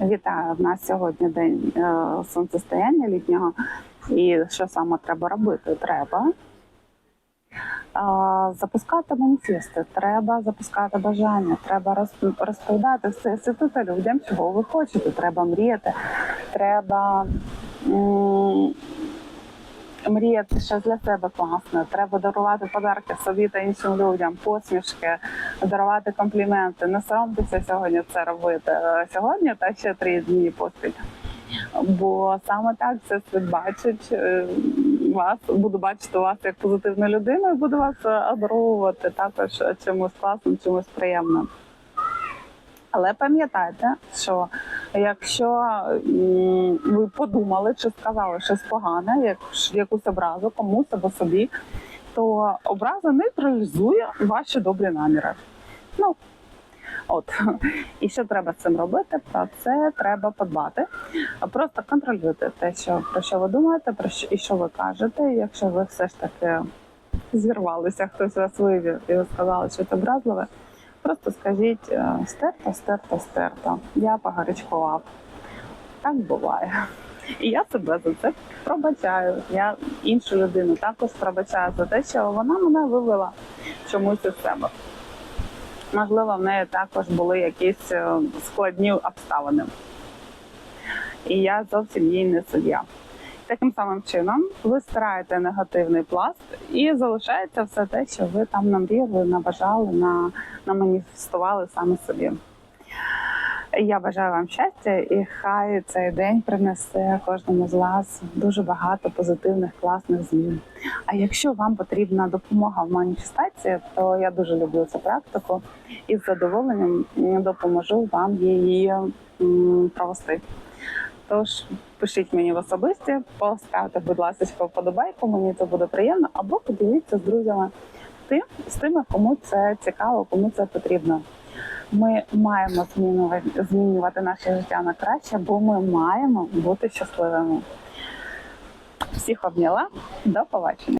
Вітаю! В нас сьогодні день е, сонцестояння літнього. І що саме треба робити? Треба е, запускати маніфести, треба запускати бажання, треба роз- розповідати все світити людям, чого ви хочете. Треба мріяти, треба мріяти щось для себе класне. Треба дарувати подарки собі та іншим людям, посмішки, дарувати компліменти. Не соромтеся сьогодні це робити. Е, Сьогодні та ще три дні поспіль. Бо саме так це світ бачить е, вас, буду бачити вас як позитивну людину і буду вас е, також чимось класним, чимось приємним. Але пам'ятайте, що якщо ви подумали чи сказали щось погане, як якусь образу комусь або собі, то образа нейтралізує ваші добрі наміри. Ну, от. І що треба з цим робити? Про це треба подбати. Просто контролюйте те, що про що ви думаєте, про що і що ви кажете. Якщо ви все ж таки зірвалися, хтось вас вивів і ви сказали, що це образливе, просто скажіть е, стерто, стерто, стерто. Я погарячкував. Так буває. І я себе за це пробачаю. Я іншу людину також пробачаю за те, що вона мене вивела чомусь із себе. Можливо, в неї також були якісь е, складні обставини. І я зовсім їй не суддя. Таким самим чином ви стираєте негативний пласт і залишається все те, що ви там намріяли, набажали, на, наманіфестували саме собі. Я бажаю вам щастя, і хай цей день принесе кожному з вас дуже багато позитивних, класних змін. А якщо вам потрібна допомога в маніфестації, то я дуже люблю цю практику і з задоволенням допоможу вам її провести. Тож пишіть мені в особисті, поставте, будь ласка, вподобайку, мені це буде приємно, або поділіться з друзями тим, з тими, кому це цікаво, кому це потрібно. Ми маємо змінювати, змінювати наше життя на краще, бо ми маємо бути щасливими. Всіх обняла, до побачення.